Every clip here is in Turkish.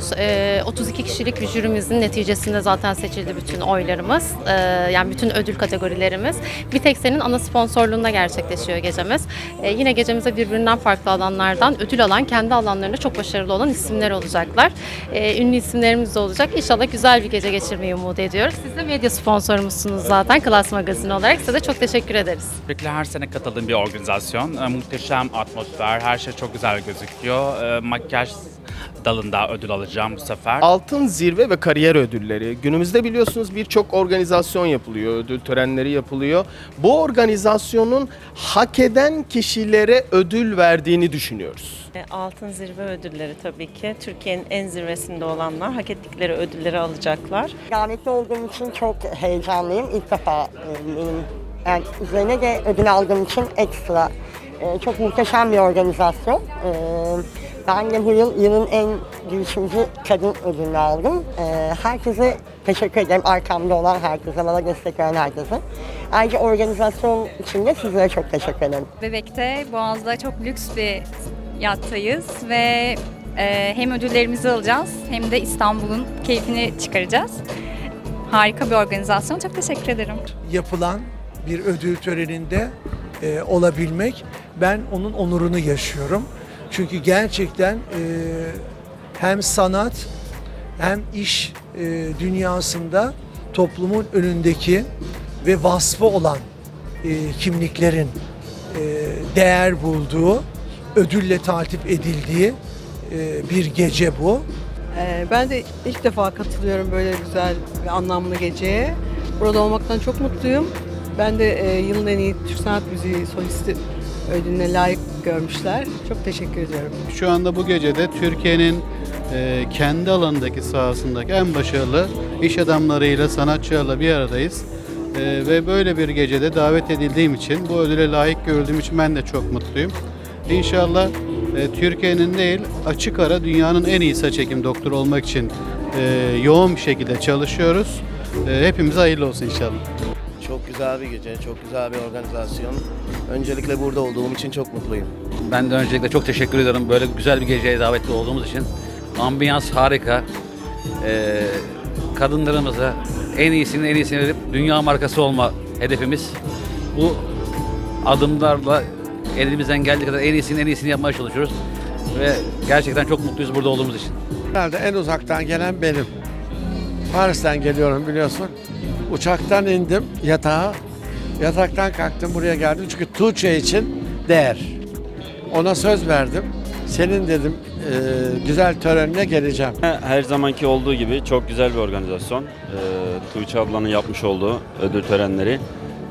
veriyoruz. Ee, 32 kişilik jürimizin neticesinde zaten seçildi bütün oylarımız. Ee, yani bütün ödül kategorilerimiz. Bir tek senin ana sponsorluğunda gerçekleşiyor gecemiz. Ee, yine gecemize birbirinden farklı alanlardan ödül alan, kendi alanlarında çok başarılı olan isimler olacaklar. Ee, ünlü isimlerimiz de olacak. İnşallah güzel bir gece geçirmeyi umut ediyoruz. Siz de medya sponsorumuzsunuz zaten Klas Magazin olarak. Size de çok teşekkür ederiz. Sürekli her sene katıldığım bir organizasyon. E, muhteşem atmosfer, her şey çok güzel gözüküyor. E, makyaj dalında ödül alacağım bu sefer. Altın zirve ve kariyer ödülleri. Günümüzde biliyorsunuz birçok organizasyon yapılıyor, ödül törenleri yapılıyor. Bu organizasyonun hak eden kişilere ödül verdiğini düşünüyoruz. E, Altın Zirve ödülleri tabii ki. Türkiye'nin en zirvesinde olanlar hak ettikleri ödülleri alacaklar. Davetli olduğum için çok heyecanlıyım. İlk defa e, benim yani üzerine de ödül aldığım için ekstra. E, Çok muhteşem bir organizasyon. E, Ben de bu yıl yılın en girişimci kadın ödülünü aldım. E, Herkese teşekkür ederim. Arkamda olan herkese, bana destek veren herkese. Ayrıca organizasyon için de sizlere çok teşekkür ederim. Bebek'te Boğaz'da çok lüks bir yattayız ve e, hem ödüllerimizi alacağız hem de İstanbul'un keyfini çıkaracağız. Harika bir organizasyon. Çok teşekkür ederim. yapılan bir ödül töreninde e, olabilmek ben onun onurunu yaşıyorum. Çünkü gerçekten e, hem sanat hem iş e, dünyasında toplumun önündeki ve vasfı olan e, kimliklerin e, değer bulduğu, ödülle taltip edildiği e, bir gece bu. Ee, Ben de ilk defa katılıyorum böyle güzel ve anlamlı geceye. Burada olmaktan çok mutluyum. Ben de e, yılın en iyi Türk Sanat Müziği solisti ödülüne layık görmüşler. Çok teşekkür ediyorum. Şu anda bu gecede Türkiye'nin e, kendi alanındaki sahasındaki en başarılı iş adamlarıyla, sanatçılarla bir aradayız. E, ve böyle bir gecede davet edildiğim için, bu ödüle layık görüldüğüm için ben de çok mutluyum. İnşallah e, Türkiye'nin değil, açık ara dünyanın en iyi saç ekim doktoru olmak için e, yoğun bir şekilde çalışıyoruz. E, hepimize hayırlı olsun inşallah. Çok güzel bir gece, çok güzel bir organizasyon. Öncelikle burada olduğum için çok mutluyum. Ben de öncelikle çok teşekkür ederim böyle güzel bir geceye davetli olduğumuz için. Ambiyans harika. Ee, kadınlarımıza en iyisini en iyisini verip dünya markası olma hedefimiz. Bu adımlarla elimizden geldiği kadar en iyisini en iyisini yapmaya çalışıyoruz. Ve gerçekten çok mutluyuz burada olduğumuz için. Herhalde en uzaktan gelen benim. Paris'ten geliyorum biliyorsun. Uçaktan indim yatağa. Yataktan kalktım buraya geldim. Çünkü Tuğçe için değer. Ona söz verdim. Senin dedim e, güzel törenine geleceğim. Her zamanki olduğu gibi çok güzel bir organizasyon. Ee, Tuğçe ablanın yapmış olduğu ödül törenleri.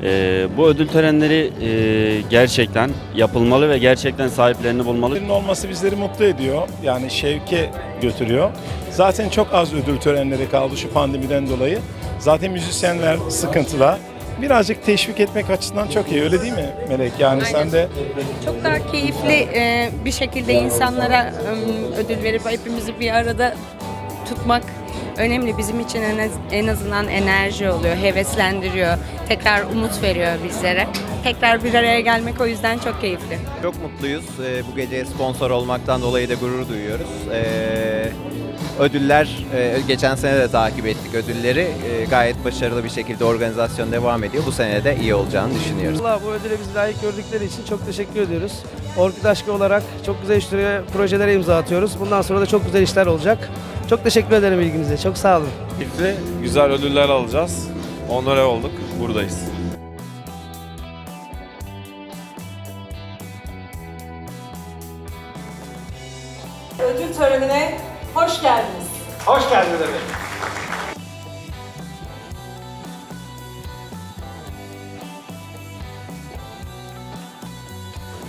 Ee, bu ödül törenleri e, gerçekten yapılmalı ve gerçekten sahiplerini bulmalı. Ödülün olması bizleri mutlu ediyor. Yani şevke götürüyor. Zaten çok az ödül törenleri kaldı şu pandemiden dolayı. Zaten müzisyenler sıkıntıda. Birazcık teşvik etmek açısından çok iyi. Öyle değil mi Melek? Yani sen de Çok daha keyifli e, bir şekilde insanlara e, ödül verip hepimizi bir arada tutmak önemli. Bizim için en, az- en azından enerji oluyor, heveslendiriyor, tekrar umut veriyor bizlere. Tekrar bir araya gelmek o yüzden çok keyifli. Çok mutluyuz. Ee, bu gece sponsor olmaktan dolayı da gurur duyuyoruz. Ee, ödüller, e, geçen sene de takip ettik ödülleri. Ee, gayet başarılı bir şekilde organizasyon devam ediyor. Bu sene de iyi olacağını düşünüyoruz. Allah bu ödüle bizi layık gördükleri için çok teşekkür ediyoruz. Orkid Aşkı olarak çok güzel işlere, projelere imza atıyoruz. Bundan sonra da çok güzel işler olacak. Çok teşekkür ederim ilginize. Çok sağ olun. Güzel ödüller alacağız. Onore olduk. Buradayız. Ödül törenine hoş geldiniz. Hoş geldiniz efendim.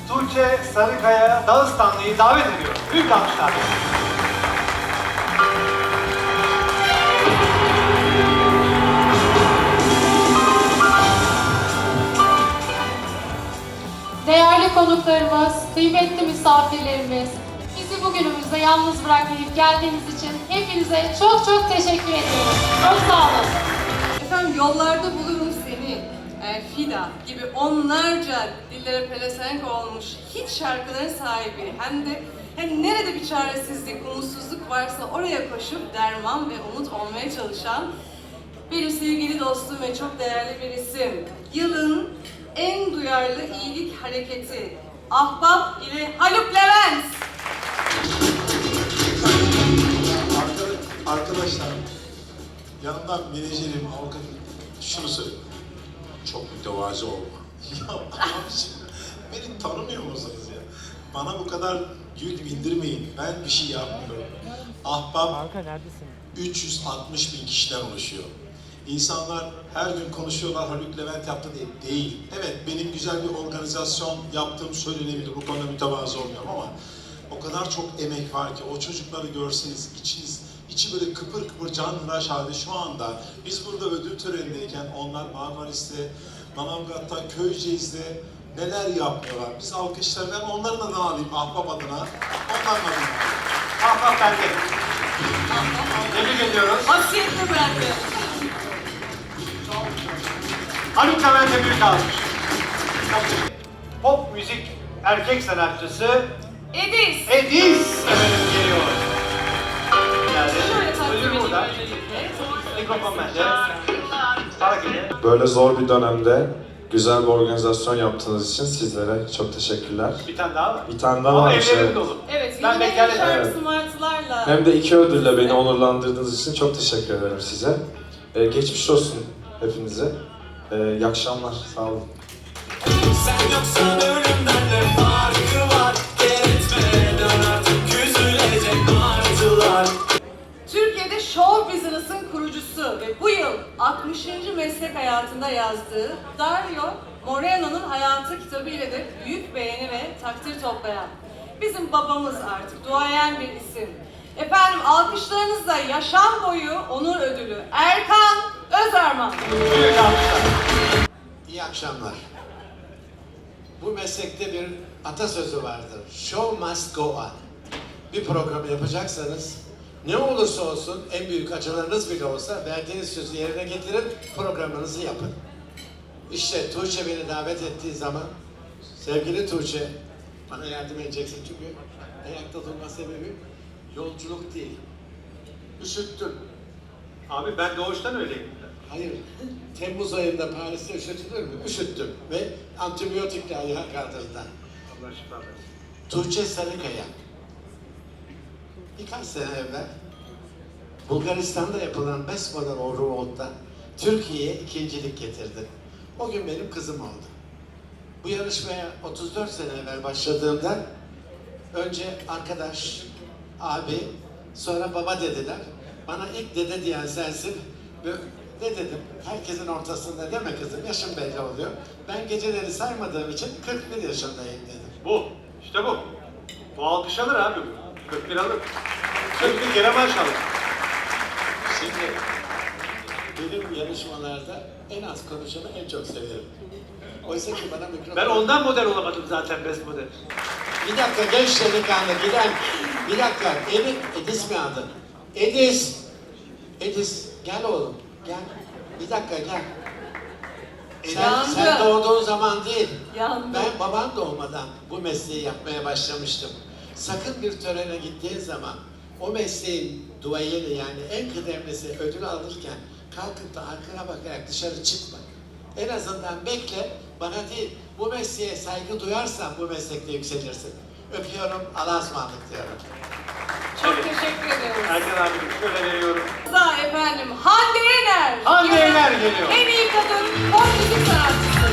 Tuğçe Sarıkaya Dağıstanlı'yı davet ediyorum. Büyük alkışlar. Değerli konuklarımız, kıymetli misafirlerimiz, bizi bugünümüzde yalnız bırakmayıp geldiğiniz için hepinize çok çok teşekkür ediyorum. Çok sağ olun. Efendim yollarda bulurum seni. e, Fida gibi onlarca dillere pelesenk olmuş hit şarkıların sahibi hem de hem nerede bir çaresizlik, umutsuzluk varsa oraya koşup derman ve umut olmaya çalışan benim sevgili dostum ve çok değerli bir isim. Yılın duyarlı iyilik hareketi Ahbap ile Haluk Levent. Arkadaşlar, yanımdan menajerim, avukatım şunu söylüyor. Çok mütevazi olma. ya abiciğim, beni tanımıyor musunuz ya? Bana bu kadar yük bindirmeyin. Ben bir şey yapmıyorum. Ahbap 360 bin kişiden oluşuyor. İnsanlar her gün konuşuyorlar Haluk Levent yaptı diye. Değil. Evet benim güzel bir organizasyon yaptığım söylenebilir. Bu konuda mütevazı olmuyorum ama o kadar çok emek var ki o çocukları görseniz içiniz içi böyle kıpır kıpır canlılar halde şu anda biz burada ödül törenindeyken onlar Marmaris'te, Manavgat'ta, Köyceğiz'de neler yapmıyorlar. Biz alkışlar ben onların adına alayım Ahbap adına. Onların adına. Ahbap bende. Tebrik ediyoruz. Hasiyetle bıraktı. Haluk Levent'e büyük alkış. Pop müzik erkek sanatçısı Edis. Edis efendim geliyor. Yani Şöyle takdim ödül edeyim burada. öncelikle. Mikrofon bende. Hareket. Böyle zor bir dönemde güzel bir organizasyon yaptığınız için sizlere çok teşekkürler. Bir tane daha var. Bir tane daha Ama varmış. evlerim evet. dolu. Evet, Ben Evet. smartlarla. Hem de iki ödülle beni onurlandırdığınız için çok teşekkür ederim size. Ee, geçmiş olsun hepinize. Ee, iyi akşamlar. Sağ olun. Sen yoksan ölümden ne farkı var Geritmeden artık üzülecek martılar Türkiye'de show business'ın kurucusu ve bu yıl 60. meslek hayatında yazdığı Dario Moreno'nun hayatı kitabı ile de büyük beğeni ve takdir toplayan bizim babamız artık duayen bir isim. Efendim alkışlarınızla yaşam boyu onur ödülü Erkan Alkışlar. İyi akşamlar. Bu meslekte bir atasözü vardır. Show must go on. Bir program yapacaksanız ne olursa olsun en büyük acılarınız bile olsa verdiğiniz sözü yerine getirin, programınızı yapın. İşte Tuğçe beni davet ettiği zaman sevgili Tuğçe bana yardım edeceksin çünkü ayakta durma sebebi yolculuk değil. Üşüttüm. Abi ben doğuştan öyleyim. Hayır. Temmuz ayında Paris'te üşütülür mü? Üşüttüm. Ve antibiyotikle ayağa kaldırdılar. Allah şifa versin. Tuğçe Sarıkaya. Birkaç sene evvel Bulgaristan'da yapılan Best Model Overworld'da Türkiye'ye ikincilik getirdi. O gün benim kızım oldu. Bu yarışmaya 34 sene evvel başladığımda önce arkadaş, abi, sonra baba dediler. Bana ilk dede diyen sensin. Ve ne dedim? Herkesin ortasında deme kızım, yaşım belli oluyor. Ben geceleri saymadığım için 41 yaşındayım dedim. Bu. işte bu. Bu alkış alır abi. 41 alır. 41 kere maşallah. Şimdi benim yarışmalarda en az konuşanı en çok severim. Oysa ki bana mikrofon... Ben ondan model olamadım zaten best model. Bir dakika genç delikanlı giden... Bir dakika Edis, mi adın? Edis! Edis gel oğlum gel. Bir dakika gel. Sen, Yandı. sen doğduğun zaman değil. Yandı. Ben baban doğmadan bu mesleği yapmaya başlamıştım. Sakın bir törene gittiğin zaman o mesleğin duayeni yani en kıdemlisi ödül alırken kalkıp da arkana bakarak dışarı çıkma. En azından bekle, bana değil, bu mesleğe saygı duyarsan bu meslekte yükselirsin. Öpüyorum, Allah'a ısmarladık diyorum. Çok teşekkür ediyoruz. Erkan abi şöyle veriyorum. Da efendim Hande Yener. Hande Yener geliyor. En iyi kadın pop müzik sanatçısı.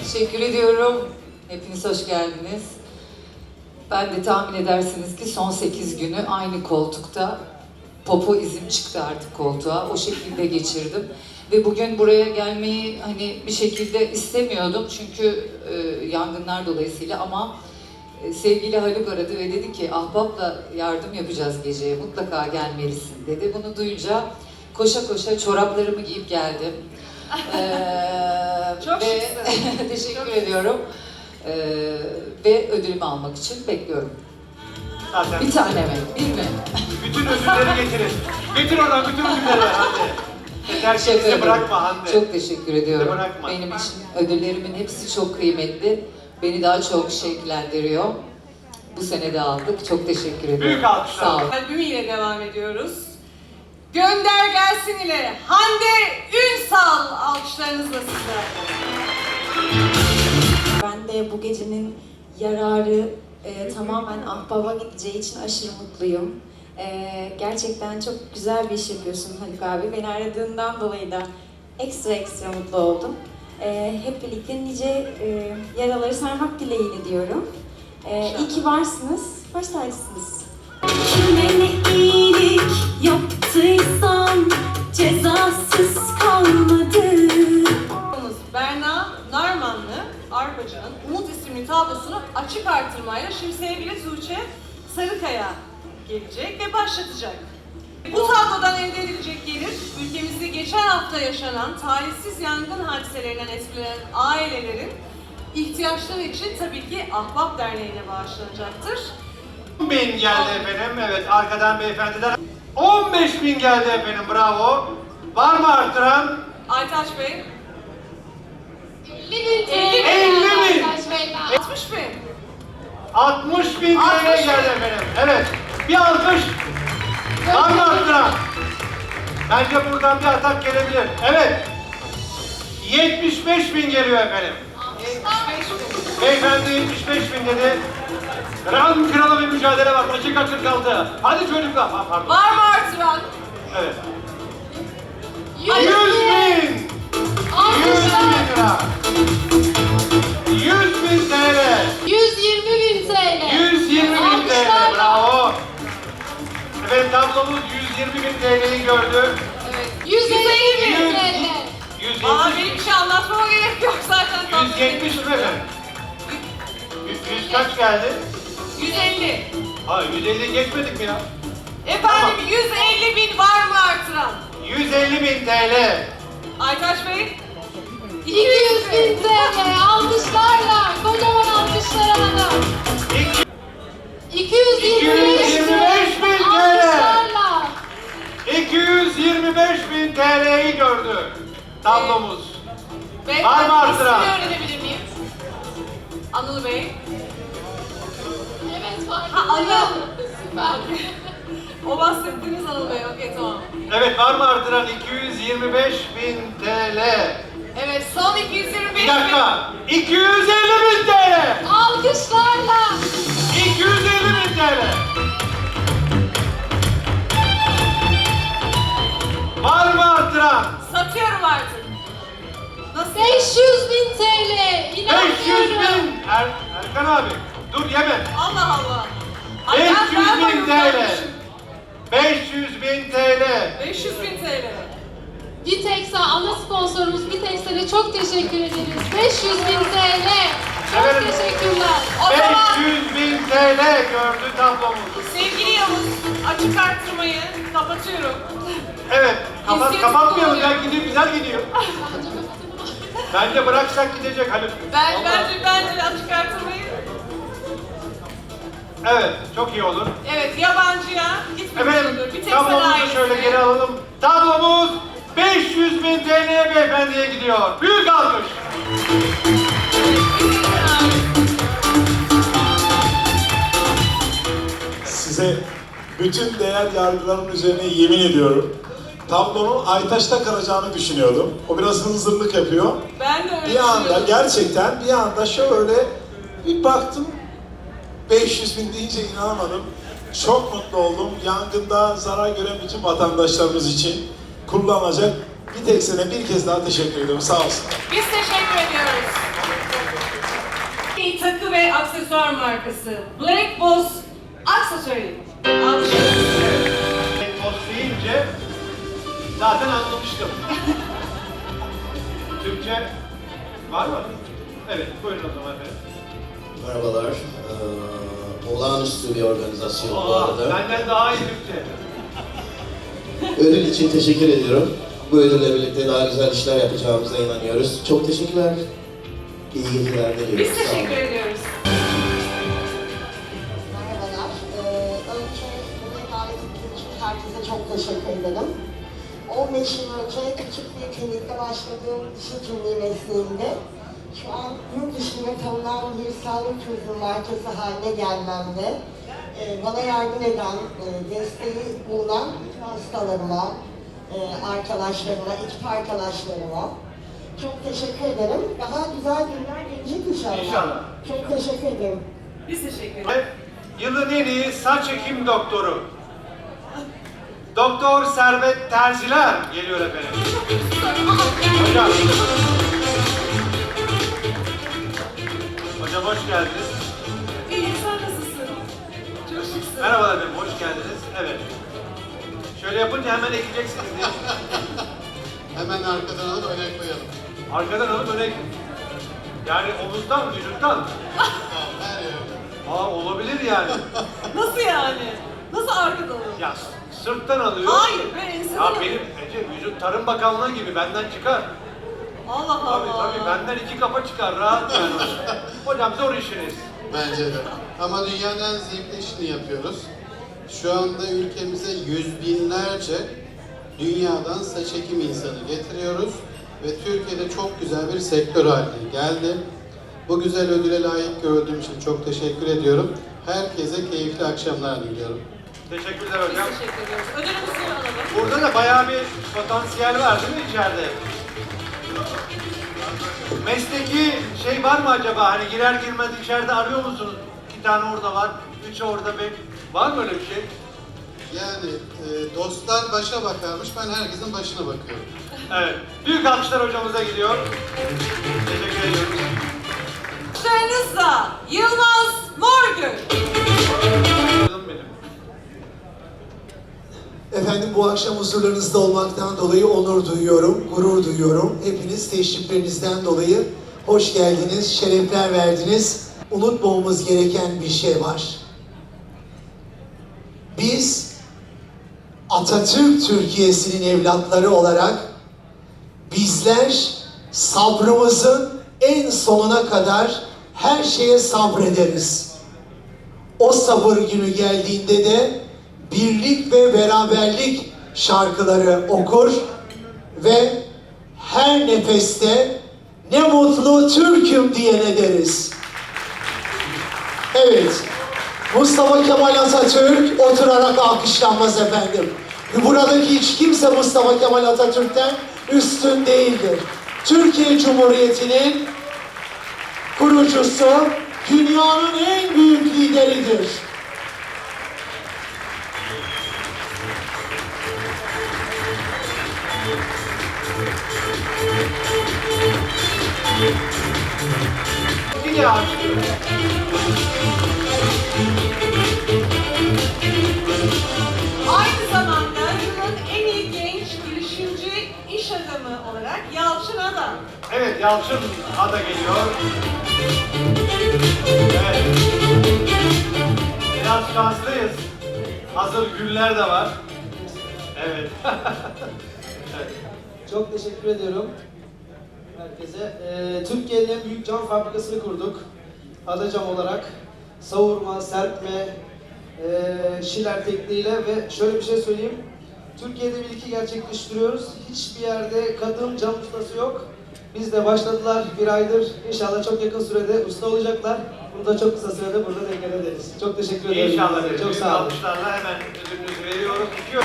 Teşekkür ediyorum. Hepiniz hoş geldiniz. Ben de tahmin edersiniz ki son 8 günü aynı koltukta popo izim çıktı artık koltuğa. O şekilde geçirdim. Ve bugün buraya gelmeyi hani bir şekilde istemiyordum çünkü e, yangınlar dolayısıyla ama e, sevgili Haluk aradı ve dedi ki ahbapla yardım yapacağız geceye mutlaka gelmelisin dedi. Bunu duyunca Koşa koşa çoraplarımı giyip geldim. Ee, Çok ve teşekkür ediyorum. Ee, ve ödülümü almak için bekliyorum. Zaten Bir tane mi? Bir mi? bütün ödülleri getirin. Getir oradan bütün ödülleri Hande. Teşekkür bizi ederim. bırakma Hande. Çok teşekkür ediyorum. Bırakma. Benim için ödüllerimin hepsi çok kıymetli. Beni daha çok şevklendiriyor. Bu sene de aldık. Çok teşekkür ediyorum. Büyük alkışlar. Sağ ol. Albümüyle devam ediyoruz. Gönder gelsin ile Hande Ünsal alkışlarınızla sizler. Ben de bu gecenin yararı e, tamamen Ahbap'a gideceği için aşırı mutluyum. E, gerçekten çok güzel bir iş yapıyorsun Haluk abi. Beni aradığından dolayı da ekstra ekstra mutlu oldum. E, hep birlikte nice e, yaraları sarmak dileğiyle diyorum. E, iyi ki varsınız, baş tacısınız. Kime ne iyilik yaptıysam cezasız kalmadı. Berna Narmanlı Arpacı'nın Umut isimli tablosunu açık artırmayla şimdi sevgili Tuğçe Sarıkaya gelecek ve başlatacak. Bu tablodan elde edilecek gelir, ülkemizde geçen hafta yaşanan talihsiz yangın hadiselerinden etkilenen ailelerin ihtiyaçları için tabii ki Ahbap Derneği'ne bağışlanacaktır. 10 bin geldi efendim. Evet arkadan beyefendiden. 15 bin geldi efendim. Bravo. Var mı artıran? Aytaç Bey, 50 bin 50 bin. 60 Bey, 60 bin 60 TL geldi bin. efendim. Evet. Bir alkış. Var mı? Bence buradan bir atak gelebilir. Evet. 75 bin geliyor efendim. 75 Bey. Beyefendi 75 bin dedi. Kral kralı bir mücadele var. Dakika 46. Hadi çocuklar. Ha, pardon. Var mı artıran? Evet. 100 bin. 100 bin lira. 100 bin TL. 120 bin TL. 120 bin TL. Bravo. Efendim tablomuz 120 bin TL'yi gördü. 150 bin 100 TL. 170 Aa benim bir şey anlatmama gerek yok zaten. tablo 170 mi efendim? 100, 100 kaç geldi? 150. Ha 150 geçmedik mi ya? Efendim 150 bin var mı artıran? 150 bin TL. Aytaç Bey? 200 bin TL. Alkışlarla. Kocaman alkışlar hanım. 225 225 TL'yi gördü tablomuz. Bey, Var mı artıran? ismini öğrenebilir miyim? Anıl Bey. Evet var. Ha Anıl. Süper. O bahsettiğiniz Anıl Bey. Okey tamam. Evet var mı artıran 225 bin TL? Evet son 225 Bir dakika. 250 bin TL. Alkışlarla. 250 bin TL. Var mı artıran? Satıyorum artık. Nasıl? 500 bin TL. 500 İnanmıyorum. bin. Er, Erkan abi dur yeme. Allah Allah. Ay, ben 500 bin vermiyorum TL. kardeşim. 500 bin TL. 500 bin TL. Biteksa ana sponsorumuz Biteksel'e çok teşekkür ederiz. 500 bin TL. Çok Efendim? teşekkürler. O zaman 500 bin TL gördü tablomuz. sevgili Yavuz açık arttırmayı kapatıyorum. Evet, kapat, kapatmayalım ya gidiyor, güzel gidiyor. Bence bıraksak gidecek Haluk. Ben, Vallahi. bence, bence açık arttırmayı Evet, çok iyi olur. evet yabancıya gitmemiş Efendim, olur. Bir tek tablomuzu ailesine. şöyle geri alalım. Tablomuz 500 bin TL'ye beyefendiye gidiyor. Büyük alkış. Size bütün değer yargılarının üzerine yemin ediyorum. Tablonun Aytaş'ta kalacağını düşünüyordum. O biraz hınzırlık yapıyor. Ben de öyle Bir anda gerçekten bir anda şöyle bir baktım 500 bin deyince inanamadım. Çok mutlu oldum. Yangında zarar gören bütün vatandaşlarımız için kullanılacak bir tek sene bir kez daha teşekkür ediyorum. Sağ olsun. Biz teşekkür ediyoruz. Bir takı ve aksesuar markası Black Boss Accessory. Alkışlarınızı Tost deyince zaten anlamıştım. Türkçe var mı? Evet, buyurun o zaman efendim. Merhabalar. Ee, olağanüstü bir organizasyon bu arada. benden daha iyi Türkçe. Ödül için teşekkür ediyorum. Bu ödülle birlikte daha güzel işler yapacağımıza inanıyoruz. Çok teşekkürler. İyi geceler diliyoruz. Biz Sağ olun. teşekkür ediyoruz. Merhabalar. Ee, önce buraya davet ettiğiniz için herkese çok teşekkür ederim. 15 yıl önce küçük bir klinikte başladığım diş hekimliği mesleğimde şu an yurt dışında tanınan bir sağlık turizm merkezi haline gelmemde e, bana yardım eden, e, desteği bulunan bütün hastalarıma, e, arkadaşlarıma, ekip arkadaşlarıma çok teşekkür ederim. Daha güzel günler gelecek inşallah. İnşallah. Çok teşekkür ederim. Biz teşekkür ederiz. Yılın en iyi saç ekim doktoru. Doktor Servet Terziler geliyor efendim. Hocam. Hocam hoş geldiniz. İyi, sen nasılsın? Çok şıksın. Merhabalar efendim, hoş geldiniz. Evet. Şöyle yapınca hemen ekleyeceksiniz diye. Hemen arkadan alıp öne koyalım. Arkadan alıp öne Yani omuzdan, vücuttan. Her. Aa olabilir yani. Nasıl yani? Nasıl arkada olur? Ya sırttan alıyor. Hayır, ben enseden Ya alıyorum. benim Ece vücut Tarım Bakanlığı gibi benden çıkar. Allah Allah. Tabii tabii benden iki kafa çıkar rahat yani. Hocam zor işiniz. Bence de. Ama dünyanın en zevkli işini yapıyoruz. Şu anda ülkemize yüz binlerce dünyadan saç ekim insanı getiriyoruz. Ve Türkiye'de çok güzel bir sektör haline geldi. Bu güzel ödüle layık gördüğüm için çok teşekkür ediyorum. Herkese keyifli akşamlar diliyorum. Teşekkürler hocam. Biz teşekkür ediyoruz. Ödülümüzü alalım. Burada da bayağı bir potansiyel var değil mi içeride? Mesleki şey var mı acaba? Hani girer girmez içeride arıyor musunuz? İki tane orada var, üç orada, beş. Var mı öyle bir şey? Yani e, dostlar başa bakarmış, ben herkesin başına bakıyorum. Evet. Büyük alkışlar hocamıza gidiyor. Teşekkür ediyoruz. Alkışlarınızla Yılmaz Morgül. Efendim bu akşam huzurlarınızda olmaktan dolayı onur duyuyorum, gurur duyuyorum. Hepiniz teşriflerinizden dolayı hoş geldiniz, şerefler verdiniz. Unutmamamız gereken bir şey var. Biz Atatürk Türkiye'sinin evlatları olarak bizler sabrımızın en sonuna kadar her şeye sabrederiz. O sabır günü geldiğinde de birlik ve beraberlik şarkıları okur ve her nefeste ne mutlu Türk'üm diyene deriz. Evet, Mustafa Kemal Atatürk oturarak alkışlanmaz efendim. Buradaki hiç kimse Mustafa Kemal Atatürk'ten üstün değildir. Türkiye Cumhuriyeti'nin kurucusu, dünyanın en büyük lideridir. Alkışlıyoruz. Aynı zamanda yılın en iyi genç girişimci iş adamı olarak Yalçın Ada. Evet, Yalçın Ada geliyor. Evet. Biraz şanslıyız. Hazır güller de var. Evet. evet. Çok teşekkür ediyorum herkese. Ee, Türkiye'nin en büyük cam fabrikasını kurduk. Adacam olarak. Savurma, serpme, e, şiler tekniğiyle ve şöyle bir şey söyleyeyim. Türkiye'de bir iki gerçekleştiriyoruz. Hiçbir yerde kadın cam ustası yok. Biz de başladılar bir aydır. İnşallah çok yakın sürede usta olacaklar. Bunu da çok kısa sürede burada denk ederiz. Çok teşekkür ederim. İnşallah. Çok sağ olun. alkışlarla hemen ödülünüzü veriyorum. İki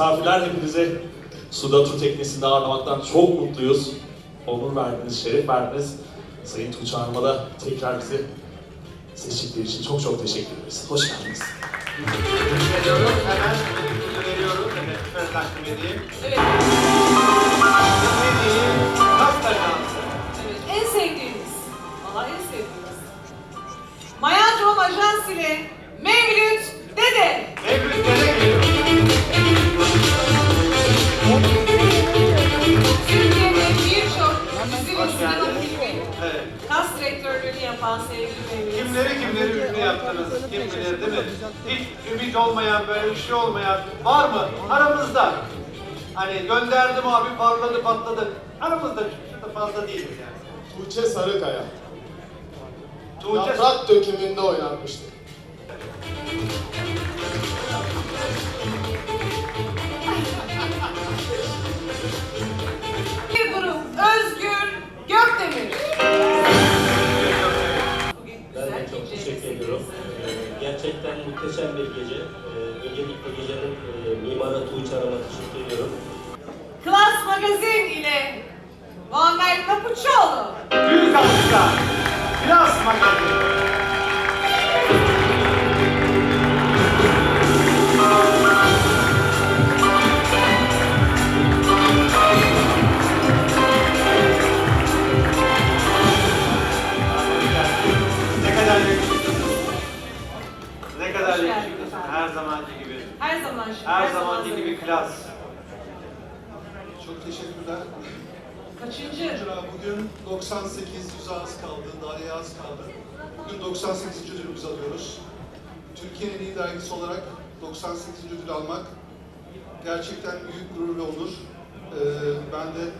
Misafirler hepinize Suda Tur Teknesi'nde ağırlamaktan çok mutluyuz. Onur verdiniz, şeref verdiniz. Sayın Tuğçe Hanım'a da tekrar bizi seçtikleri için çok çok teşekkür ederiz. Hoş geldiniz. Teşekkür. Hemen ödülünüzü veriyorum. Evet, şöyle takdim edeyim. Evet. İyi pasta şansı. Evet, en sevdiğiniz. Valla en sevdiğiniz. Mayadrom Ajans ile Mevlüt Dede. Yapan sevgili Mehmet. Kimleri kimleri ünlü yaptınız, kim bilir değil mi? Hiç ümit olmayan, böyle bir şey olmayan var mı? Aramızda. Hani gönderdim abi parladı patladı. Aramızda çok fazla değiliz yani. Tuğçe Sarıkaya. Tuğçe Yaprak dökümünde oynanmıştı. Bir grup Özgür Gökdemir. Gerçekten muhteşem bir gece. Ee, Öncelikle gecenin e, mimarı Tuğçe Hanım'a teşekkür ediyorum. Klas Magazin ile Muammer Papuçoğlu. Büyük alkışlar. Biraz magazin. Her zamanki gibi klas. Çok teşekkürler. Kaçıncı? Bugün 98 yüze az kaldı, daha az kaldı. Bugün 98. ödülümüzü alıyoruz. Türkiye'nin en iyi dergisi olarak 98. ödül almak gerçekten büyük gurur ve onur. Ee, ben de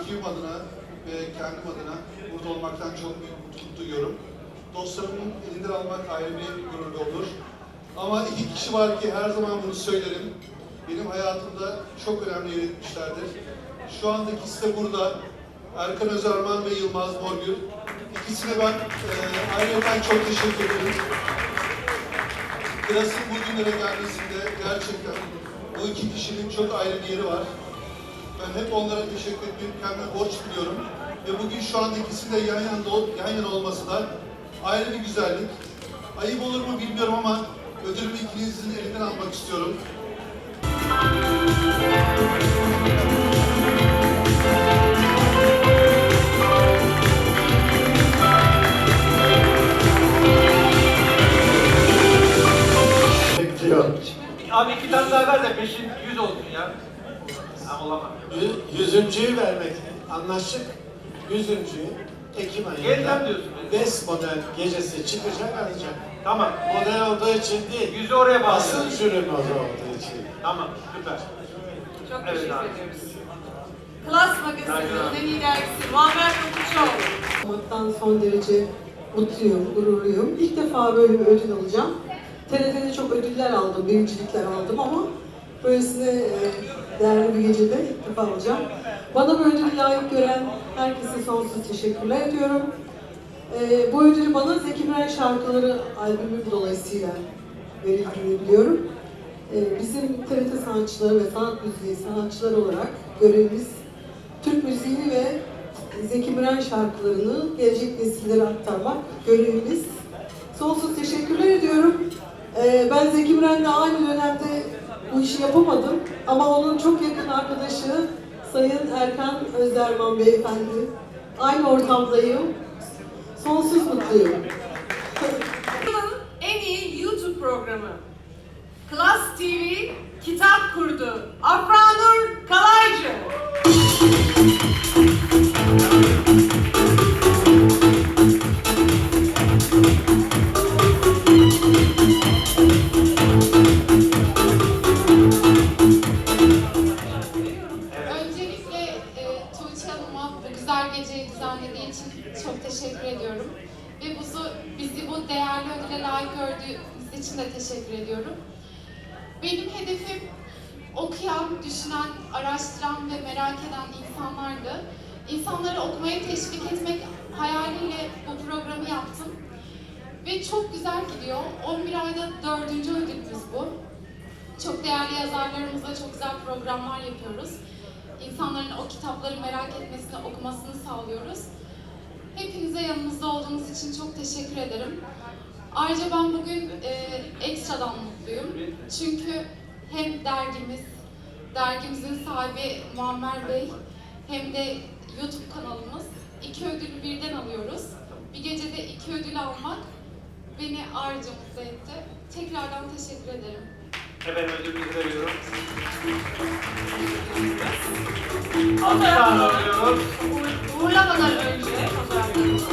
ekibim adına ve kendim adına burada olmaktan çok büyük mutluluk duyuyorum. Dostlarımın elinden almak ayrı bir gurur ve onur. Ama iki kişi var ki her zaman bunu söylerim. Benim hayatımda çok önemli yer etmişlerdir. Şu anda ikisi de burada. Erkan Özarman ve Yılmaz Morgül. İkisine ben e, ayrıca çok teşekkür ederim. Klas'ın bugünlere gelmesinde gerçekten bu iki kişinin çok ayrı bir yeri var. Ben hep onlara teşekkür etmeyi kendime borç biliyorum. Ve bugün şu anda ikisi de yan yana, yan yana olması da ayrı bir güzellik. Ayıp olur mu bilmiyorum ama ödülümü ikinizin elinden almak istiyorum. Abi iki tane daha ver de peşin yüz olsun ya. Ha, olamam. Yü- Yüzüncüyü vermek anlaştık. Yüzüncüyü Ekim ayında diyorsun. Best Model gecesi çıkacak alacak. Tamam. Model olduğu için değil. Yüzü oraya bağlı. Basın jüri model olduğu için. Tamam, süper. Çok Evet teşekkür abi. ediyoruz. Klas Magazin'in en iyi dergisi Muammer olmaktan son derece mutluyum, gururluyum. İlk defa böyle bir ödül alacağım. TRT'de çok ödüller aldım, birincilikler aldım ama böylesine e, değerli bir gecede ilk defa alacağım. Bana bu ödülü layık gören herkese sonsuz teşekkürler ediyorum. E, bu ödülü bana Zeki Müren şarkıları albümü dolayısıyla verildiğini biliyorum. E, bizim TRT sanatçıları ve sanat müziği sanatçıları olarak görevimiz Türk müziğini ve Zeki Müren şarkılarını gelecek nesillere aktarmak görevimiz. Sonsuz teşekkürler ediyorum. Ee, ben Zeki Müren'le aynı dönemde bu işi yapamadım ama onun çok yakın arkadaşı Sayın Erkan Özderman Beyefendi. Aynı ortamdayım. Sonsuz mutluyum. Yılın en iyi YouTube programı. Klas TV kitap kurdu. Afranur Kalaycı. Düşünen, araştıran ve merak eden insanlardı. İnsanları okumaya teşvik etmek hayaliyle bu programı yaptım. Ve çok güzel gidiyor. 11 ayda dördüncü ödülümüz bu. Çok değerli yazarlarımızla çok güzel programlar yapıyoruz. İnsanların o kitapları merak etmesini, okumasını sağlıyoruz. Hepinize yanımızda olduğunuz için çok teşekkür ederim. Ayrıca ben bugün e, ekstradan mutluyum. Çünkü hem dergimiz, dergimizin sahibi Muammer Bey hem de YouTube kanalımız. iki ödülü birden alıyoruz. Bir gecede iki ödül almak beni ayrıca mutlu etti. Tekrardan teşekkür ederim. Hemen ödülümüzü veriyorum. Alkışlarla alıyoruz. Uğurlamadan önce fotoğraflarımızı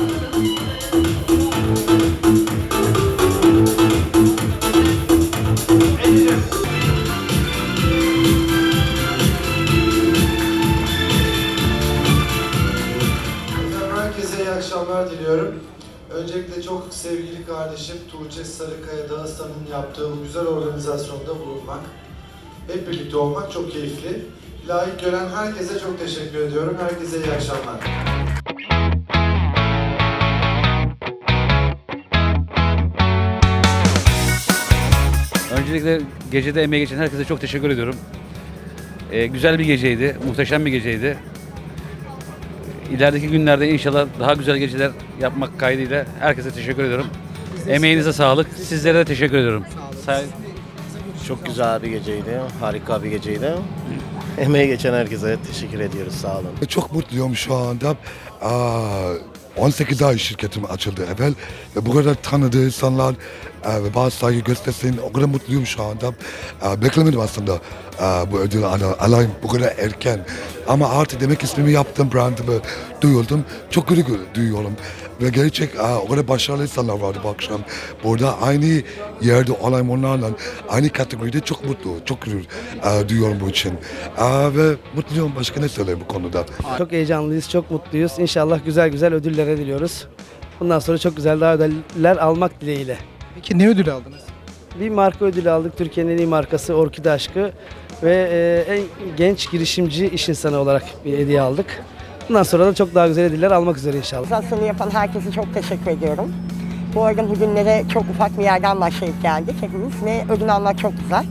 Edeceğim. Öncelikle çok sevgili kardeşim Tuğçe Sarıkaya Dağıstan'ın yaptığı bu güzel organizasyonda bulunmak, hep birlikte olmak çok keyifli. Layık gören herkese çok teşekkür ediyorum. Herkese iyi akşamlar. Öncelikle gecede emeği geçen herkese çok teşekkür ediyorum. Ee, güzel bir geceydi, muhteşem bir geceydi. İlerideki günlerde inşallah daha güzel geceler yapmak kaydıyla herkese teşekkür ediyorum. Emeğinize sağlık. Sizlere de teşekkür ediyorum. Sağ- Çok güzel bir geceydi. Harika bir geceydi. Emeği geçen herkese teşekkür ediyoruz. Sağ olun. Çok mutluyum şu anda. Aa, 18 ay şirketim açıldı evvel ve bu kadar tanıdığı insanlar e, ve bazı saygı göstersin o kadar mutluyum şu anda. E, beklemedim aslında e, bu ödülü ala- alayım bu kadar erken. Ama artık demek ismimi yaptım, brandımı duyuldum. Çok gurur duyuyorum. Ve gerçek o kadar başarılı insanlar vardı bu akşam. Burada aynı yerde olayım onlarla aynı kategoride çok mutlu, çok gurur duyuyorum bu için. Ve mutluyum başka ne söyleyeyim bu konuda. Çok heyecanlıyız, çok mutluyuz. İnşallah güzel güzel ödüllere diliyoruz. Bundan sonra çok güzel daha ödüller almak dileğiyle. Peki ne ödül aldınız? Bir marka ödülü aldık. Türkiye'nin en iyi markası Orkide Aşkı. Ve e, en genç girişimci iş insanı olarak bir hediye aldık. Bundan sonra da çok daha güzel ödüller almak üzere inşallah. Organizasyonu yapan herkese çok teşekkür ediyorum. Bu arada bugünlere çok ufak bir yerden başlayıp geldik hepimiz ve ödül almak çok güzel.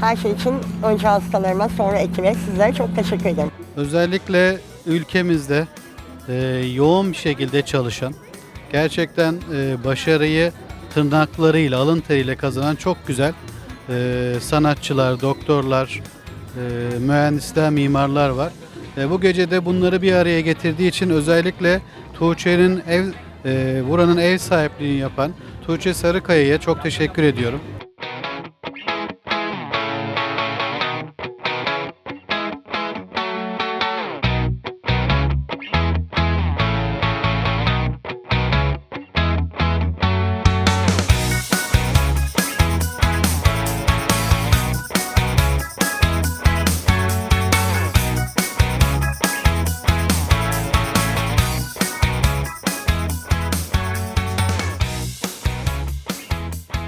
Her şey için önce hastalarıma sonra ekime sizlere çok teşekkür ederim. Özellikle ülkemizde e, yoğun bir şekilde çalışan, gerçekten e, başarıyı tırnaklarıyla, alın teriyle kazanan çok güzel e, sanatçılar, doktorlar, e, mühendisler, mimarlar var. E, bu gece de bunları bir araya getirdiği için özellikle Tuğçe'nin ev, e, buranın ev sahipliğini yapan Tuğçe Sarıkaya'ya çok teşekkür ediyorum.